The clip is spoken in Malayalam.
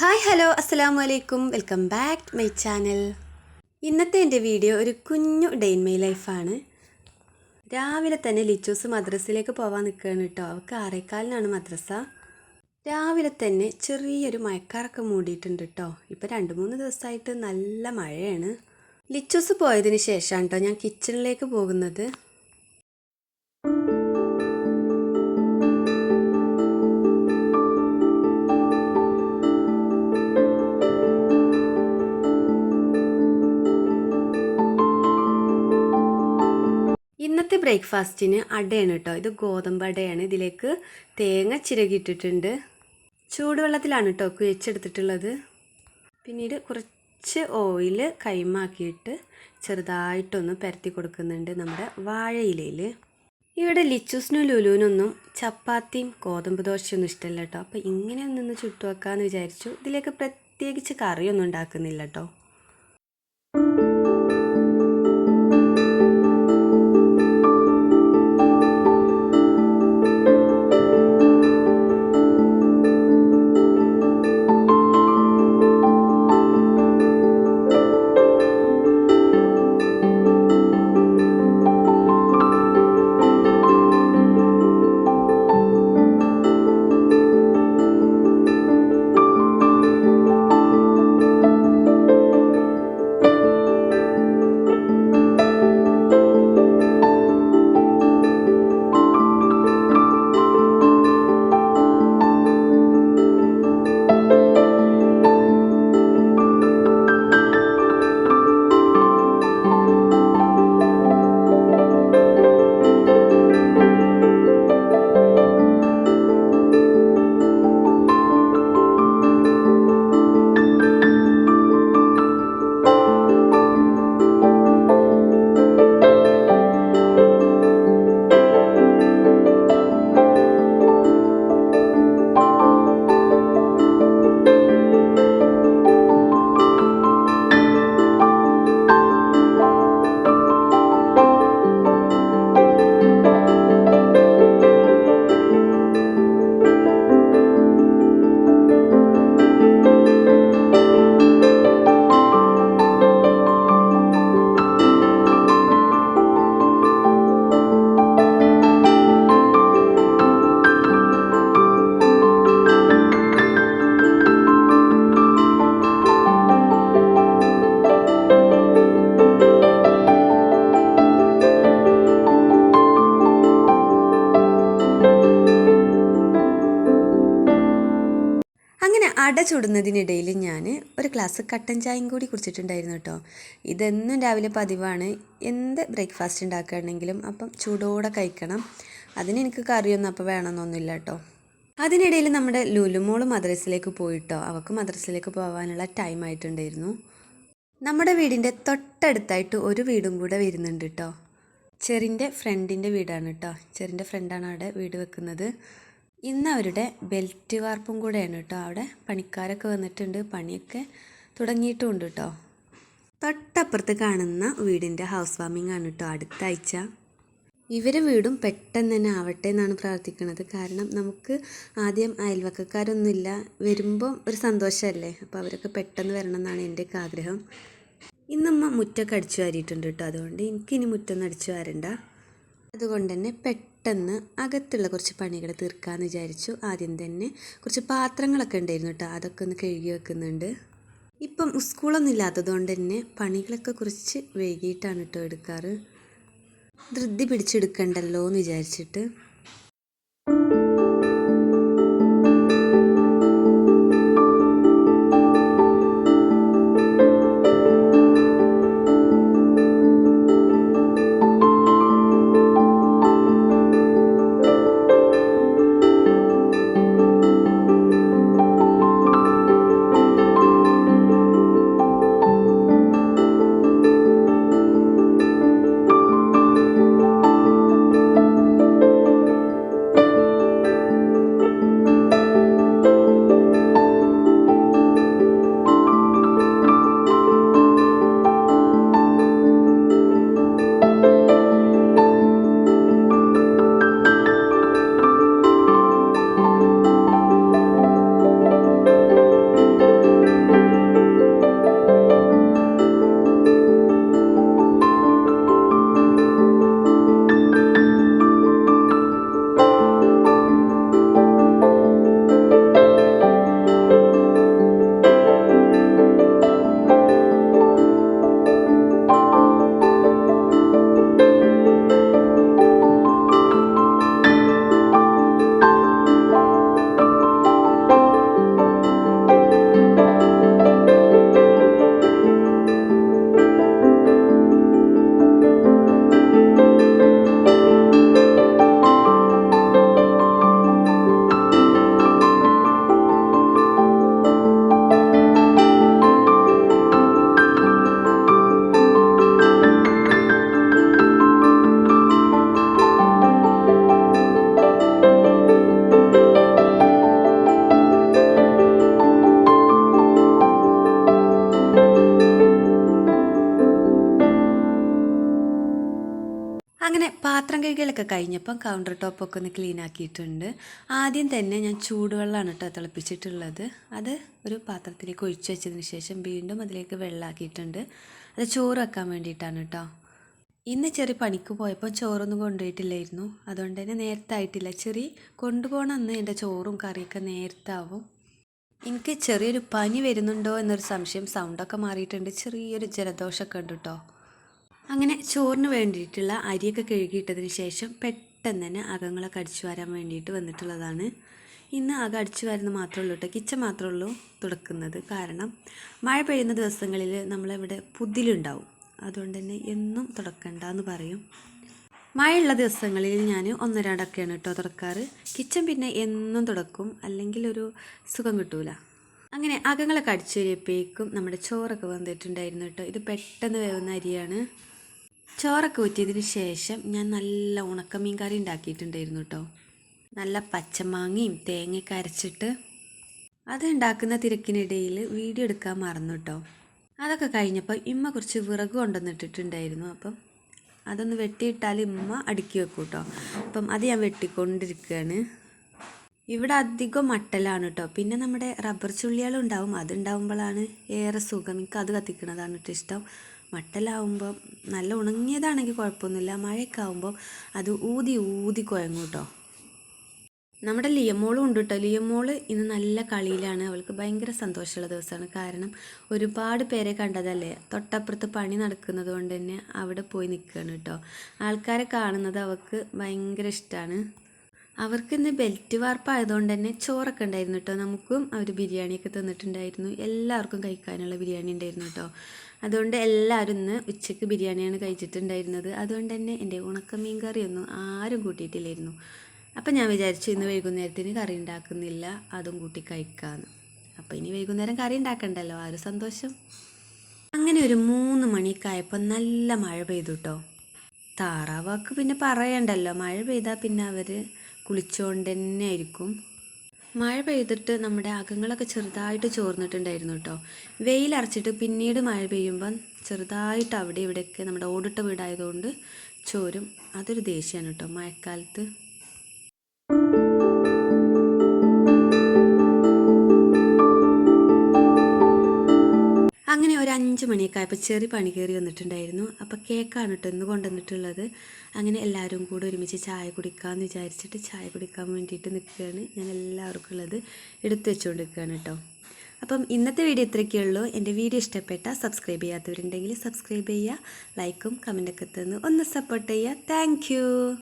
ഹായ് ഹലോ അസ്സാം വലൈക്കും welcome back to my channel. ഇന്നത്തെ എന്റെ വീഡിയോ ഒരു കുഞ്ഞു ഡേ മൈ ലൈഫാണ്. രാവിലെ തന്നെ ലിച്ചോസ് മദ്രസയിലേക്ക് പോകാൻ നിൽക്കുകയാണ് കേട്ടോ. അവൾക്ക് ആറേക്കാലിനാണ് മദ്രസ. രാവിലെ തന്നെ ചെറിയൊരു മഴക്കാറൊക്കെ മൂടിയിട്ടുണ്ട് കേട്ടോ. ഇപ്പോൾ രണ്ട് മൂന്ന് ദിവസമായിട്ട് നല്ല മഴയാണ്. ലിച്ചോസ് പോയതിന് ശേഷമാണ് കേട്ടോ ഞാൻ കിച്ചണിലേക്ക് പോകുന്നത്. ഇന്നത്തെ ബ്രേക്ക്ഫാസ്റ്റിന് അടയാണ് കേട്ടോ ഇത് ഗോതമ്പ് അടയാണ്. ഇതിലേക്ക് തേങ്ങ ചിരകിയിട്ടിട്ടുണ്ട്. ചൂടുവെള്ളത്തിലാണ് കേട്ടോ കുഴച്ചെടുത്തിട്ടുള്ളത്. പിന്നീട് കുറച്ച് ഓയിൽ കൈമാക്കിയിട്ട് ചെറുതായിട്ടൊന്ന് പരത്തി കൊടുക്കുന്നുണ്ട് നമ്മുടെ വാഴയിലയിൽ ഇവിടെ ലിച്ചൂസിനും ലുലുവിനൊന്നും ചപ്പാത്തിയും ഗോതമ്പ് ദോശയൊന്നും ഇഷ്ടമല്ല കേട്ടോ അപ്പോൾ ഇങ്ങനെ ഒന്നൊന്ന് ചുട്ടു വെക്കാമെന്ന് വിചാരിച്ചു. ഇതിലേക്ക് പ്രത്യേകിച്ച് കറിയൊന്നും ഉണ്ടാക്കുന്നില്ല കേട്ടോ അട ചുടുന്നതിനിടയിൽ ഞാൻ ഒരു ഗ്ലാസ് കട്ടൻ ചായയും കൂടി കുടിച്ചിട്ടുണ്ടായിരുന്നു കേട്ടോ. ഇതെന്നും രാവിലെ പതിവാണ്. എന്ത് ബ്രേക്ക്ഫാസ്റ്റ് ഉണ്ടാക്കുകയാണെങ്കിലും അപ്പം ചൂടോടെ കഴിക്കണം. അതിന് എനിക്ക് കറിയൊന്നും അപ്പോൾ വേണമെന്നൊന്നുമില്ല കേട്ടോ. അതിനിടയിൽ നമ്മുടെ ലുലുമോൾ മദ്രസിലേക്ക് പോയിട്ടോ. അവൾക്ക് മദ്രസിലേക്ക് പോകാനുള്ള ടൈം ആയിട്ടുണ്ടായിരുന്നു. നമ്മുടെ വീടിന്റെ തൊട്ടടുത്തായിട്ട് ഒരു വീടും കൂടെ വരുന്നുണ്ട് കേട്ടോ. ചെറിന്റെ ഫ്രണ്ടിന്റെ വീടാണ് കേട്ടോ. ചെറിന്റെ ഫ്രണ്ടാണ് അവിടെ വീട് വെക്കുന്നത്. ഇന്ന് അവരുടെ ബെൽറ്റ് വാർപ്പും കൂടെയാണ് കേട്ടോ അവിടെ. പണിക്കാരൊക്കെ വന്നിട്ടുണ്ട് പണിയൊക്കെ തുടങ്ങിയിട്ടുമുണ്ട് കേട്ടോ. തൊട്ടപ്പുറത്ത് കാണുന്ന വീടിന്റെ ഹൗസ് വാമിംഗ് ആണ് കേട്ടോ അടുത്ത ആഴ്ച. ഇവരെ വീടും പെട്ടെന്ന് തന്നെ ആവട്ടെ എന്നാണ് പ്രാർത്ഥിക്കുന്നത്. കാരണം നമുക്ക് ആദ്യം അയൽവക്കക്കാരൊന്നുമില്ല വരുമ്പം ഒരു സന്തോഷമല്ലേ? അപ്പോൾ അവരൊക്കെ പെട്ടെന്ന് വരണം എന്നാണ് എന്റെയൊക്കെ ആഗ്രഹം. ഇന്നമ്മ മുറ്റൊക്കെ അടിച്ചു വാരിയിട്ടുണ്ട് കേട്ടോ. അതുകൊണ്ട് എനിക്കിനി മുറ്റൊന്നും അടിച്ചു വാരണ്ട. അതുകൊണ്ട് തന്നെ പെട്ടെന്ന് അകത്തുള്ള കുറച്ച് പണികൾ തീർക്കാമെന്ന് വിചാരിച്ചു. ആദ്യം തന്നെ കുറച്ച് പാത്രങ്ങളൊക്കെ ഉണ്ടായിരുന്നു കേട്ടോ. അതൊക്കെ ഒന്ന് കഴുകി വെക്കുന്നുണ്ട്. ഇപ്പം സ്കൂളൊന്നും ഇല്ലാത്തതുകൊണ്ട് തന്നെ പണികളൊക്കെ കുറച്ച് വൈകിട്ടാണ് കേട്ടോ എടുക്കാറ്. ധൃതി പിടിച്ചെടുക്കണ്ടല്ലോ എന്ന് വിചാരിച്ചിട്ട്. പാത്രം കഴുകലൊക്കെ കഴിഞ്ഞപ്പം കൗണ്ടർ ടോപ്പൊക്കെ ഒന്ന് ക്ലീൻ ആക്കിയിട്ടുണ്ട്. ആദ്യം തന്നെ ഞാൻ ചൂടുവെള്ളമാണ് കേട്ടോ തിളപ്പിച്ചിട്ടുള്ളത്. അത് ഒരു പാത്രത്തിലേക്ക് ഒഴിച്ചു വെച്ചതിന് ശേഷം വീണ്ടും അതിലേക്ക് വെള്ളമാക്കിയിട്ടുണ്ട് അത് ചോറ് വെക്കാൻ വേണ്ടിയിട്ടാണ് കേട്ടോ. ഇന്ന് ചെറിയ പണിക്ക് പോയപ്പോൾ ചോറൊന്നും കൊണ്ടുപോയിട്ടില്ലായിരുന്നു. അതുകൊണ്ട് തന്നെ നേരത്തെ ആയിട്ടില്ല. ചെറിയ കൊണ്ടുപോകണം അന്ന് എന്റെ ചോറും കറിയൊക്കെ നേരത്താവും. എനിക്ക് ചെറിയൊരു പനി വരുന്നുണ്ടോ എന്നൊരു സംശയം സൗണ്ടൊക്കെ മാറിയിട്ടുണ്ട്. ചെറിയൊരു ജലദോഷമൊക്കെ ഉണ്ട് കേട്ടോ. അങ്ങനെ ചോറിന് വേണ്ടിയിട്ടുള്ള അരിയൊക്കെ കഴുകിയിട്ടതിന് ശേഷം പെട്ടെന്ന് തന്നെ അകങ്ങളൊക്കെ അടിച്ചു വരാൻ വേണ്ടിയിട്ട് വന്നിട്ടുള്ളതാണ്. ഇന്ന് അകം അടിച്ചു വരുന്നത് മാത്രമേ ഉള്ളൂ കേട്ടോ. കിച്ചൺ മാത്രമേ ഉള്ളൂ തുടക്കുന്നത്. കാരണം മഴ പെയ്യുന്ന ദിവസങ്ങളിൽ നമ്മളിവിടെ പുതിലുണ്ടാവും. അതുകൊണ്ട് തന്നെ എന്നും തുടക്കണ്ട എന്ന് പറയും. മഴയുള്ള ദിവസങ്ങളിൽ ഞാൻ ഒന്നരാടൊക്കെയാണ് കേട്ടോ തുറക്കാറ്. കിച്ചൺ പിന്നെ എന്നും തുടക്കും. അല്ലെങ്കിൽ ഒരു സുഖം കിട്ടൂല. അങ്ങനെ അകങ്ങളൊക്കെ അടിച്ചു വരുമ്പോഴേക്കും നമ്മുടെ ചോറൊക്കെ വന്നിട്ടുണ്ടായിരുന്നു കേട്ടോ. ഇത് പെട്ടെന്ന് വേവുന്ന അരിയാണ്. ചോറൊക്കെ ഊറ്റിയതിന് ശേഷം ഞാൻ നല്ല ഉണക്കമീൻ കറി ഉണ്ടാക്കിയിട്ടുണ്ടായിരുന്നു കേട്ടോ നല്ല പച്ചമാങ്ങയും തേങ്ങയൊക്കെ അരച്ചിട്ട് അത് ഉണ്ടാക്കുന്ന തിരക്കിനിടയിൽ വീഡിയോ എടുക്കാൻ മറന്നു കേട്ടോ അതൊക്കെ കഴിഞ്ഞപ്പോൾ ഇമ്മ കുറച്ച് വിറക് കൊണ്ടുവന്നിട്ടിട്ടുണ്ടായിരുന്നു. അപ്പം അതൊന്ന് വെട്ടിയിട്ടാൽ ഇമ്മ അടുക്കി വെക്കും കേട്ടോ അപ്പം അത് ഞാൻ വെട്ടിക്കൊണ്ടിരിക്കുകയാണ്. ഇവിടെ അധികം മട്ടലാണ് കേട്ടോ പിന്നെ നമ്മുടെ റബ്ബർ ചുള്ളികളുണ്ടാവും അതുണ്ടാവുമ്പോഴാണ് ഏറെ സുഖം. എനിക്ക് അത് കത്തിക്കണതാണ് കേട്ടോ ഇഷ്ടം. മട്ടലാവുമ്പോൾ നല്ല ഉണങ്ങിയതാണെങ്കിൽ കുഴപ്പമൊന്നുമില്ല. മഴയൊക്കെ ആവുമ്പം അത് ഊതി ഊതി കുഴങ്ങും കേട്ടോ. നമ്മുടെ ലിയമോളും ഉണ്ട് കേട്ടോ. ലിയമോൾ ഇന്ന് നല്ല കളിയിലാണ്. അവൾക്ക് ഭയങ്കര സന്തോഷമുള്ള ദിവസമാണ്. കാരണം ഒരുപാട് പേരെ കണ്ടതല്ലേ? തൊട്ടപ്പുറത്ത് പണി നടക്കുന്നത് കൊണ്ട് തന്നെ അവിടെ പോയി നിൽക്കുകയാണ് കേട്ടോ. ആൾക്കാരെ കാണുന്നത് അവൾക്ക് ഭയങ്കര ഇഷ്ടമാണ്. അവർക്ക് ഇന്ന് ബെൽറ്റ് വാർപ്പായതുകൊണ്ട് തന്നെ ചോറൊക്കെ ഉണ്ടായിരുന്നു കേട്ടോ നമുക്കും അവർ ബിരിയാണിയൊക്കെ തന്നിട്ടുണ്ടായിരുന്നു. എല്ലാവർക്കും കഴിക്കാനുള്ള ബിരിയാണി ഉണ്ടായിരുന്നു കേട്ടോ അതുകൊണ്ട് എല്ലാവരും ഇന്ന് ഉച്ചയ്ക്ക് ബിരിയാണിയാണ് കഴിച്ചിട്ടുണ്ടായിരുന്നത്. അതുകൊണ്ട് തന്നെ എന്റെ ഉണക്കമീൻ കറിയൊന്നും ആരും കൂട്ടിയിട്ടില്ലായിരുന്നു. അപ്പം ഞാൻ വിചാരിച്ചു ഇന്ന് വൈകുന്നേരത്തിന് കറി ഉണ്ടാക്കുന്നില്ല. അതും കൂട്ടി കഴിക്കാമെന്ന് അപ്പോൾ ഇനി വൈകുന്നേരം കറി ഉണ്ടാക്കണ്ടല്ലോ. ആ ഒരു സന്തോഷം. അങ്ങനെ ഒരു മൂന്ന് മണിയൊക്കെ ആയപ്പോൾ നല്ല മഴ പെയ്തു കേട്ടോ താറാവാക്ക് പിന്നെ പറയണ്ടല്ലോ. മഴ പെയ്താൽ പിന്നെ അവർ കുളിച്ചുകൊണ്ട് തന്നെ ആയിരിക്കും. മഴ പെയ്തിട്ട് നമ്മുടെ അകങ്ങളൊക്കെ ചെറുതായിട്ട് ചോർന്നിട്ടുണ്ടായിരുന്നു കേട്ടോ. വെയിലറച്ചിട്ട് പിന്നീട് മഴ പെയ്യുമ്പം ചെറുതായിട്ട് അവിടെ ഇവിടെയൊക്കെ നമ്മുടെ ഓടിട്ട വീടായതുകൊണ്ട് ചോരും. അതൊരു ദേഷ്യമാണ് കേട്ടോ മഴക്കാലത്ത്. അങ്ങനെ ഒരു അഞ്ച് മണിയൊക്കെ ആയപ്പോൾ ചെറിയ പണി കയറി വന്നിട്ടുണ്ടായിരുന്നു. അപ്പോൾ കേക്കാണ് കേട്ടോ ഇന്ന് കൊണ്ടുവന്നിട്ടുള്ളത്. അങ്ങനെ എല്ലാവരും കൂടെ ഒരുമിച്ച് ചായ കുടിക്കാമെന്ന് വിചാരിച്ചിട്ട് ചായ കുടിക്കാൻ വേണ്ടിയിട്ട് നിൽക്കുകയാണ് ഞാൻ എല്ലാവർക്കും ഉള്ളത് എടുത്തു വെച്ചുകൊണ്ട് നിൽക്കുകയാണ് കേട്ടോ അപ്പം ഇന്നത്തെ വീഡിയോ ഇത്രയൊക്കെയുള്ളൂ എന്റെ വീഡിയോ ഇഷ്ടപ്പെട്ട സബ്സ്ക്രൈബ് ചെയ്യാത്തവരുണ്ടെങ്കിൽ സബ്സ്ക്രൈബ് ചെയ്യുക ലൈക്കും കമന്റൊക്കെ തന്ന് ഒന്ന് സപ്പോർട്ട് ചെയ്യുക. താങ്ക്